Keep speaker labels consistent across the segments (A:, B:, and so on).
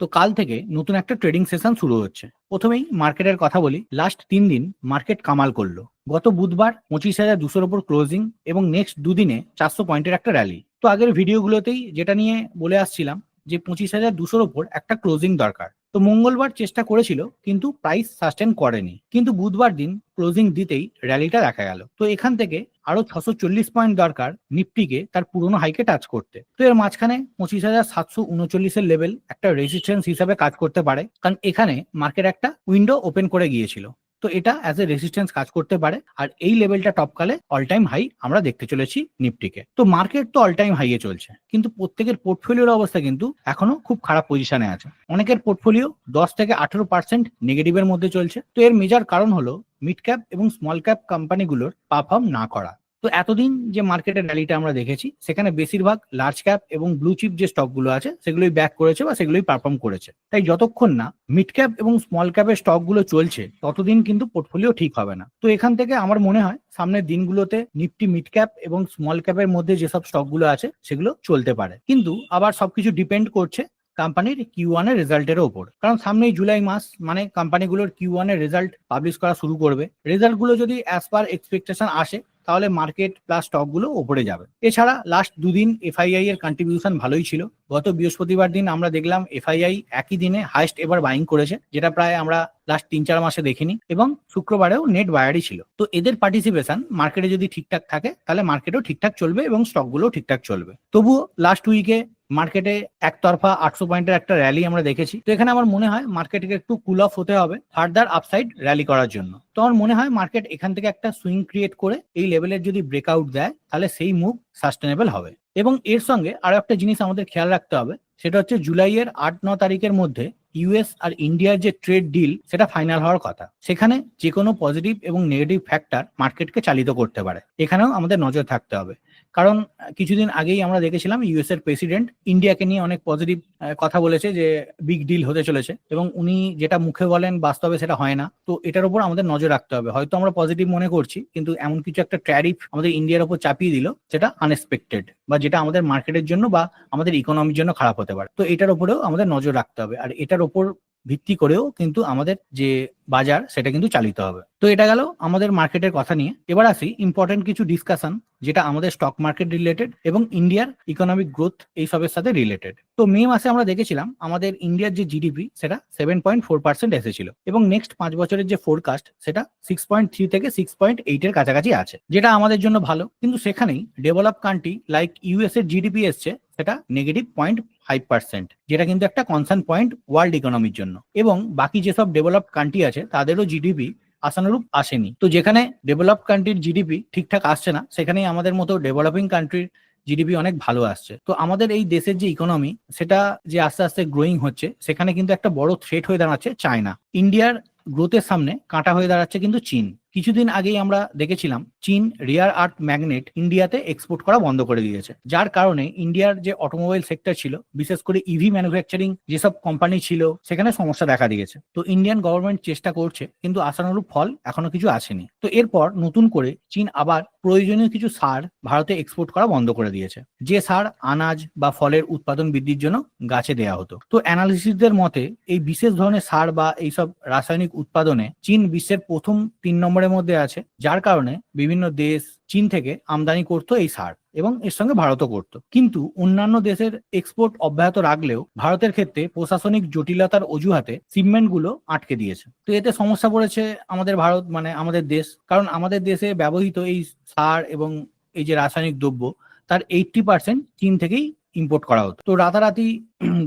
A: তো কাল থেকে নতুন একটা ট্রেডিং সেশন শুরু হচ্ছে। প্রথমেই মার্কেটের কথা বলি। লাস্ট তিন দিন মার্কেট কামাল করল। গত বুধবার পঁচিশ হাজার দুশোর ওপর ক্লোজিং এবং নেক্সট দুদিনে চারশো পয়েন্টের একটা র্যালি তো আগের ভিডিওগুলোতেই যেটা নিয়ে বলে আসছিলাম যে পঁচিশ হাজার দুশোর ওপর একটা ক্লোজিং দরকার। তো মঙ্গলবার চেষ্টা করেছিল, কিন্তু প্রাইস সাস্টেন করেনি। কিন্তু বুধবার দিন ক্লোজিং দিতেই র্যালিটা দেখা গেল। তো এখান থেকে আরও ছশো চল্লিশ পয়েন্ট দরকার নিফটিকে তার পুরনো হাইকে টাচ করতে। তো এর মাঝখানে পঁচিশ হাজার সাতশো উনচল্লিশের লেভেল একটা রেজিস্ট্যান্স হিসাবে কাজ করতে পারে। কারণ এখানে মার্কেট একটা উইন্ডো ওপেন করে গিয়েছিল। তো এটা অ্যাজ এ রেসিস্টেন্স কাজ করতে পারে। আর এই লেভেলটা টপকালে অল টাইম হাই আমরা দেখতে চলেছি নিফটিকে তো মার্কেট তো অল টাইম হাইয়ে চলছে। কিন্তু প্রত্যেকের পোর্টফোলিওর অবস্থা কিন্তু এখনও খুব খারাপ পজিশনে আছে। অনেকের পোর্টফোলিও দশ থেকে আঠেরো পার্সেন্ট নেগেটিভের মধ্যে চলছে। তো এর মেজার কারণ হলো মিড ক্যাপ এবং স্মল ক্যাপ কোম্পানিগুলোর পারফর্ম না করা। তো এতদিন যে মার্কেটের র্যালিটা আমরা দেখেছি, সেখানে বেশিরভাগ লার্জ ক্যাপ এবং ব্লু চিপ যে স্টকগুলো আছে, সেগুলোই ব্যাক করেছে বা সেগুলোই পারফর্ম করেছে। তাই যতক্ষণ না মিড ক্যাপ এবং স্মল ক্যাপের স্টকগুলো চলছে, ততদিন কিন্তু পোর্টফোলিও ঠিক হবে না। তো এখান থেকে আমার মনে হয়, সামনের দিনগুলোতে নিফটি মিড ক্যাপ এবং স্মল ক্যাপের মধ্যে যেসব স্টকগুলো আছে, সেগুলো চলতে পারে। কিন্তু আবার সবকিছু ডিপেন্ড করছে কোম্পানির কিউ ওয়ানের রেজাল্টের ওপর। কারণ সামনেই জুলাই মাস মানে কোম্পানিগুলোর কিউ ওয়ানের রেজাল্ট পাবলিশ করা শুরু করবে। রেজাল্টগুলো যদি অ্যাজ পার এক্সপেকটেশন আসে তাহলে মার্কেট প্লাস স্টকগুলো ওপরে যাবে। এছাড়া লাস্ট দুদিন এফআইআই এর কন্ট্রিবিউশন ভালোই ছিল। গত বৃহস্পতিবার দিন আমরা দেখলাম এফআইআই একই দিনে হাইস্ট এবার বাইং করেছে, যেটা প্রায় আমরা লাস্ট তিন চার মাসে দেখিনি এবং শুক্রবারেও নেট বায়ারই ছিল। তো এদের পার্টিসিপেশন মার্কেটে যদি ঠিকঠাক থাকে, তাহলে মার্কেটও ঠিকঠাক চলবে এবং স্টকগুলোও ঠিকঠাক চলবে। তবুও লাস্ট উইকে মার্কেটে একতরফা আটশো পয়েন্টের একটা র্যালি আমরা দেখেছি। তো এখানে আমার মনে হয় মার্কেটকে একটু কুল অফ হতে হবে ফার্দার আপসাইড র্যালি করার জন্য। তো আমার মনে হয় মার্কেট এখান থেকে একটা সুইং ক্রিয়েট করে এই লেভেলের যদি ব্রেকআউট দেয়, তাহলে সেই মুভ সাস্টেনেবল হবে। এবং এর সঙ্গে আরও একটা জিনিস আমাদের খেয়াল রাখতে হবে, সেটা হচ্ছে জুলাইয়ের আট ন তারিখের মধ্যে ইউএস আর ইন্ডিয়ার যে ট্রেড ডিল সেটা ফাইনাল হওয়ার কথা। সেখানে যে কোনো পজিটিভ এবং নেগেটিভ ফ্যাক্টর মার্কেটকে চালিত করতে পারে। এখানেও আমাদের নজর থাকতে হবে। কারণ কিছুদিন আগেই আমরা দেখেছিলাম ইউএস এর প্রেসিডেন্ট ইন্ডিয়াকে নিয়ে অনেক পজিটিভ কথা বলেছে যে বিগ ডিল হতে চলেছে এবং উনি যেটা মুখে বলেন বাস্তবে সেটা হয় না। তো এটার উপর আমাদের নজর রাখতে হবে। হয়তো আমরা পজিটিভ মনে করছি, কিন্তু এমন কিছু একটা ট্যারিফ আমাদের ইন্ডিয়ার উপর চাপিয়ে দিল সেটা আনএক্সপেক্টেড বা যেটা আমাদের মার্কেটের জন্য বা আমাদের ইকোনমির জন্য খারাপ হতে পারে। তো এটার উপরেও আমাদের নজর রাখতে হবে। আর এটার উপর ভিত্তি করেও কিন্তু আমাদের যে বাজার, সেটা কিন্তু চালিত হবে। তো এটা গেল আমাদের মার্কেটের কথা নিয়ে। এবার আসি ইম্পর্টেন্ট কিছু ডিসকাশন যেটা আমাদের স্টক মার্কেট রিলেটেড এবং ইন্ডিয়ার ইকোনমিক গ্রোথ এইসবের সাথে রিলেটেড তো মে মাসে আমরা দেখেছিলাম আমাদের ইন্ডিয়ার যে জিডিপি সেটা সেভেন পয়েন্ট ফোর পার্সেন্ট এসেছিল এবং নেক্সট পাঁচ বছরের যে ফোরকাস্ট সেটা সিক্স পয়েন্ট থ্রি থেকে সিক্স পয়েন্ট এইট এর কাছাকাছি আছে, যেটা আমাদের জন্য ভালো। কিন্তু সেখানেই ডেভেলপ কান্ট্রি লাইক ইউএস এর জিডিপি এসছে, সেটা নেগেটিভ পয়েন্ট ফাইভ পার্সেন্ট যেটা কিন্তু একটা কনসার্ন পয়েন্ট ওয়ার্ল্ড ইকোনমির জন্য। এবং বাকি যেসব ডেভেলপড কান্ট্রি আছে, তাদেরও জিডিপি আশানুরূপ আসেনি। তো যেখানে ডেভেলপ কান্ট্রির জিডিপি ঠিকঠাক আসছে না, সেখানেই আমাদের মতো ডেভেলপিং কান্ট্রির জিডিপি অনেক ভালো আসছে। তো আমাদের এই দেশের যে ইকোনমি সেটা যে আস্তে আস্তে গ্রোয়িং হচ্ছে, সেখানে কিন্তু একটা বড় থ্রেট হয়ে দাঁড়াচ্ছে চায়না ইন্ডিয়ার গ্রোথের সামনে কাঁটা হয়ে দাঁড়াচ্ছে কিন্তু চীন। কিছুদিন আগেই আমরা দেখেছিলাম চীন রিয়ার আর্থ ম্যাগনেট ইন্ডিয়াতে এক্সপোর্ট করা বন্ধ করে দিয়েছে। যার কারণে ইন্ডিয়ার যে অটোমোবাইল সেক্টর ছিল, বিশেষ করে ইভি ম্যানুফ্যাকচারিং যেসব কোম্পানি ছিল, সেখানে সমস্যা দেখা দিয়েছে। তো ইন্ডিয়ান গভর্নমেন্ট চেষ্টা করছে, কিন্তু আশানুরূপ ফল এখনও কিছু আসেনি। তো এরপর নতুন করে চীন আবার প্রয়োজনীয় কিছু সার ভারতে এক্সপোর্ট করা বন্ধ করে দিয়েছে। যে সার আনাজ বা ফলের উৎপাদন বৃদ্ধির জন্য গাছে দেয়া হতো। তো অ্যানালিসিসদের মতে, এই বিশেষ ধরনের সার বা এইসব রাসায়নিক উৎপাদনে চীন বিশ্বের প্রথম তিন নম্বরের মধ্যে আছে, যার কারণে বিভিন্ন দেশ চীন থেকে আমদানি করতো এই সার এবং এর সঙ্গে ভারতও করত। কিন্তু অন্যান্য দেশের এক্সপোর্ট অব্যাহত রাখলেও ভারতের ক্ষেত্রে প্রশাসনিক জটিলতার অজুহাতে সিমেন্টগুলো আটকে দিয়েছে। তো এতে সমস্যা পড়েছে আমাদের ভারত মানে আমাদের দেশ, কারণ আমাদের দেশে ব্যবহৃত এই সার এবং এই যে রাসায়নিক দ্রব্য, তার এইটটি পার্সেন্ট চীন থেকেই ইম্পোর্ট করা হতো। তো রাতারাতি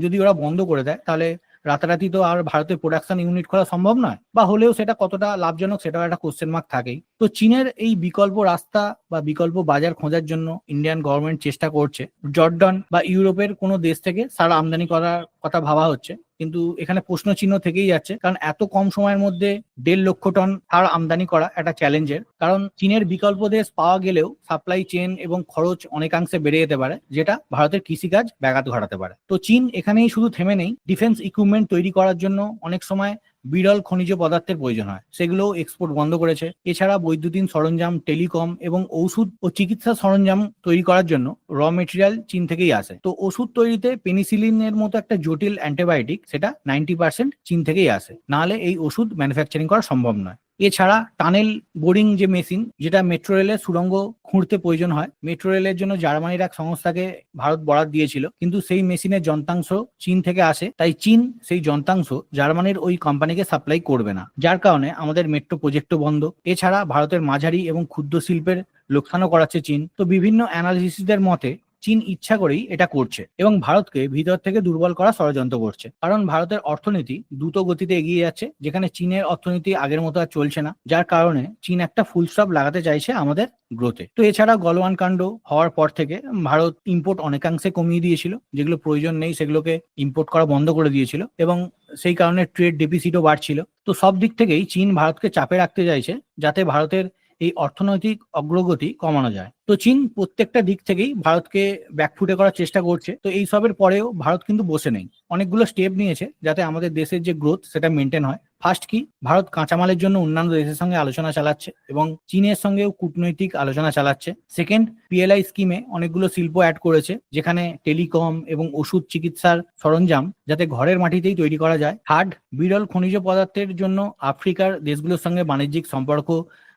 A: যদি ওরা বন্ধ করে দেয়, তাহলে রাতারাতি তো আর ভারতের প্রোডাকশন ইউনিট করা সম্ভব নয়। বা হলেও সেটা কতটা লাভজনক সেটাও একটা কোশ্চেন মার্ক থাকেই। তো চীনের এই বিকল্প রাস্তা বা বিকল্প বাজার খোঁজার জন্য ইন্ডিয়ান গভর্নমেন্ট চেষ্টা করছে। জর্ডন বা ইউরোপের কোনো দেশ থেকে সার আমদানি করার কথা ভাবা হচ্ছে। কিন্তু এখানে প্রশ্ন চিহ্ন থেকেই যাচ্ছে। কারণ এত কম সময়ের মধ্যে দেড় লক্ষ টন সার আমদানি করা একটা চ্যালেঞ্জের কারণ চীনের বিকল্প দেশ পাওয়া গেলেও সাপ্লাই চেন এবং খরচ অনেকাংশে বেড়ে যেতে পারে, যেটা ভারতের কৃষিকাজ ব্যাঘাত ঘটাতে পারে। তো চীন এখানেই শুধু থেমে নেই। ডিফেন্স ইকুইপমেন্ট তৈরি করার জন্য অনেক সময় বিরল খনিজ পদার্থের প্রয়োজন হয়। সেগুলো এক্সপোর্ট বন্ধ করেছে। এছাড়া বৈদ্যুতিন সরঞ্জাম, টেলিকম এবং ওষুধ ও চিকিৎসা সরঞ্জাম তৈরি করার জন্য র মেটেরিয়াল চীন থেকেই আসে। তো ওষুধ তৈরিতে পেনিসিলিনের মতো একটা জটিল অ্যান্টিবায়োটিক সেটা নাইনটি পার্সেন্ট চীন থেকেই আসে। নাহলে এই ওষুধ ম্যানুফ্যাকচারিং করা সম্ভব নয়। এছাড়া টানেল বোরিং যে মেশিন, যেটা মেট্রো রেলের সুড়ঙ্গ খুঁড়তে প্রয়োজন হয়, মেট্রো রেলের জন্য জার্মানির এক সংস্থাকে ভারত বরাদ দিয়েছিল। কিন্তু সেই মেশিনের যন্ত্রাংশ চীন থেকে আসে, তাই চীন সেই যন্ত্রাংশ জার্মানির ওই কোম্পানিকে সাপ্লাই করবে না। যার কারণে আমাদের মেট্রো প্রজেক্টও বন্ধ। এছাড়া ভারতের মাঝারি এবং ক্ষুদ্র শিল্পের লোকসানও করাচ্ছে চীন। তো বিভিন্ন অ্যানালিসিসদের মতে চীন ইচ্ছা করেই এটা করছে এবং ভারতকে ভিতর থেকে দুর্বল করা ষড়যন্ত্র করছে। কারণ ভারতের অর্থনীতি দ্রুত গতিতে এগিয়ে যাচ্ছে, যেখানে চীনের অর্থনীতি আগের মতো আর চলছে না, যার কারণে চীন একটা ফুল স্টপ লাগাতে চাইছে আমাদের গ্রোথে তো এছাড়া গলওয়ান কাণ্ড হওয়ার পর থেকে ভারত ইম্পোর্ট অনেকাংশে কমিয়ে দিয়েছিল, যেগুলো প্রয়োজন নেই সেগুলোকে ইম্পোর্ট করা বন্ধ করে দিয়েছিল এবং সেই কারণে ট্রেড ডেফিসিটও বাড়ছিল। তো সব দিক থেকেই চীন ভারতকে চাপে রাখতে চাইছে, যাতে ভারতের এই অর্থনৈতিক অগ্রগতি কমানো যায়। তো চীন প্রত্যেকটা দিক থেকেই ভারতকে ব্যাকফুটে করার চেষ্টা করছে। তো এই সবের পরেও ভারত কিন্তু বসে নেই। অনেকগুলো স্টেপ নিয়েছে যাতে আমাদের দেশের যে গ্রোথ সেটা মেনটেন হয়। ফার্স্ট কি, ভারত কাঁচামালের জন্য অন্যান্য দেশের সঙ্গে আলোচনা চালাচ্ছে এবং চীনের সঙ্গেও কূটনৈতিক আলোচনা চালাচ্ছে। সেকেন্ড পিএলআই স্কিমে অনেকগুলো শিল্প অ্যাড করেছে, যেখানে টেলিকম এবং ওষুধ চিকিৎসার সরঞ্জাম যাতে ঘরের মাটিতেই তৈরি করা যায়। থার্ড বিরল খনিজ পদার্থের জন্য আফ্রিকার দেশগুলোর সঙ্গে বাণিজ্যিক সম্পর্ক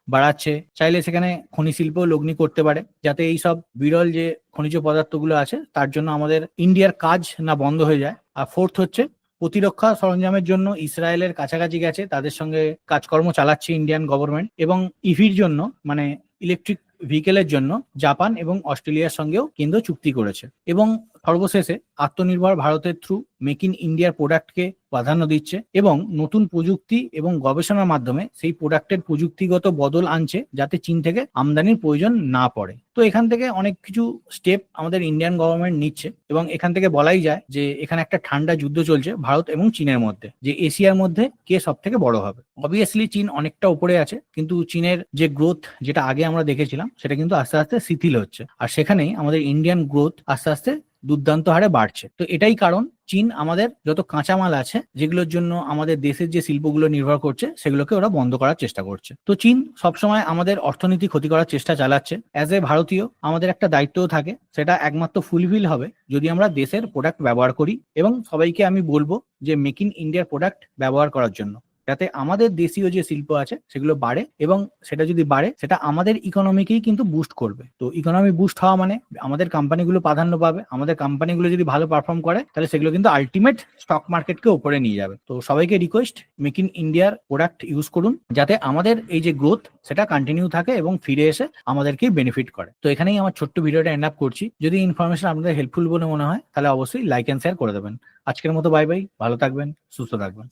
A: বাড়াচ্ছে, চাইলে সেখানে খনি শিল্পও লগ্নি করতে পারে। যাতে এই সব বিরল যে খনিজ পদার্থগুলো আছে, তার জন্য আমাদের ইন্ডিয়ার কাজ না বন্ধ হয়ে যায়। আর ফোর্থ হচ্ছে, প্রতিরক্ষা সরঞ্জামের জন্য ইসরায়েলের কাছাকাছি গেছে, তাদের সঙ্গে কাজকর্ম চালাচ্ছে ইন্ডিয়ান গভর্নমেন্ট এবং ইভির জন্য মানে ইলেকট্রিক ভেহিকেলের জন্য, জাপান এবং অস্ট্রেলিয়ার সঙ্গেও কেন্দ্র চুক্তি করেছে। এবং সর্বশেষে আত্মনির্ভর ভারতের থ্রু মেক ইন ইন্ডিয়ার প্রোডাক্টকে প্রাধান্য দিচ্ছে এবং নতুন প্রযুক্তি এবং গবেষণার মাধ্যমে সেই প্রোডাক্টের প্রযুক্তিগত বদল আনছে যাতে চীন থেকে আমদানির প্রয়োজন না পড়ে। তো এখান থেকে অনেক কিছু স্টেপ আমাদের ইন্ডিয়ান গভর্নমেন্ট নিচ্ছে এবং এখান থেকে বলাই যায় যে এখানে একটা ঠান্ডা যুদ্ধ চলছে ভারত এবং চীনের মধ্যে, যে এশিয়ার মধ্যে কে সব থেকে বড় হবে। অবভিয়াসলি চীন অনেকটা উপরে আছে, কিন্তু চীনের যে গ্রোথ যেটা আগে আমরা দেখেছিলাম সেটা কিন্তু আস্তে আস্তে শিথিল হচ্ছে। আর সেখানেই আমাদের ইন্ডিয়ান গ্রোথ আস্তে আস্তে দুর্দান্ত হারে বাড়ছে। তো এটাই কারণ, চীন আমাদের যত কাঁচামাল আছে, যেগুলোর জন্য আমাদের দেশের যে শিল্পগুলো নির্ভর করছে, সেগুলোকে ওরা বন্ধ করার চেষ্টা করছে। তো চীন সবসময় আমাদের অর্থনীতি ক্ষতি করার চেষ্টা চালাচ্ছে। অ্যাজ এ ভারতীয়, আমাদের একটা দায়িত্বও থাকে, সেটা একমাত্র ফুলফিল হবে যদি আমরা দেশের প্রোডাক্ট ব্যবহার করি। এবং সবাইকে আমি বলব যে মেক ইন ইন্ডিয়ার প্রোডাক্ট ব্যবহার করার জন্য। যাতে আমাদের দেশীয় যে শিল্প আছে সেগুলো বাড়ে এবং সেটা যদি বাড়ে, সেটা আমাদের ইকোনমিকেই কিন্তু বুস্ট করবে। তো ইকোনমি বুস্ট হওয়া মানে আমাদের কোম্পানিগুলো প্রাধান্য পাবে। আমাদের কোম্পানিগুলো যদি ভালো পারফর্ম করে, তাহলে সেগুলো কিন্তু আলটিমেট স্টক মার্কেটকে উপরে নিয়ে যাবে। তো সবাইকে রিকোয়েস্ট মেক ইন ইন্ডিয়ার প্রোডাক্ট ইউজ করুন, যাতে আমাদের এই যে গ্রোথ সেটা কন্টিনিউ থাকে এবং ফিরে এসে আমাদেরকেই বেনিফিট করে। তো এখানেই আমার ছোট্ট ভিডিওটা এন্ড আপ করছি। যদি ইনফরমেশন আপনাদের হেল্পফুল বলে মনে হয়, তাহলে অবশ্যই লাইক অ্যান্ড শেয়ার করে দেবেন। আজকের মতো বাই বাই ভালো থাকবেন, সুস্থ থাকবেন।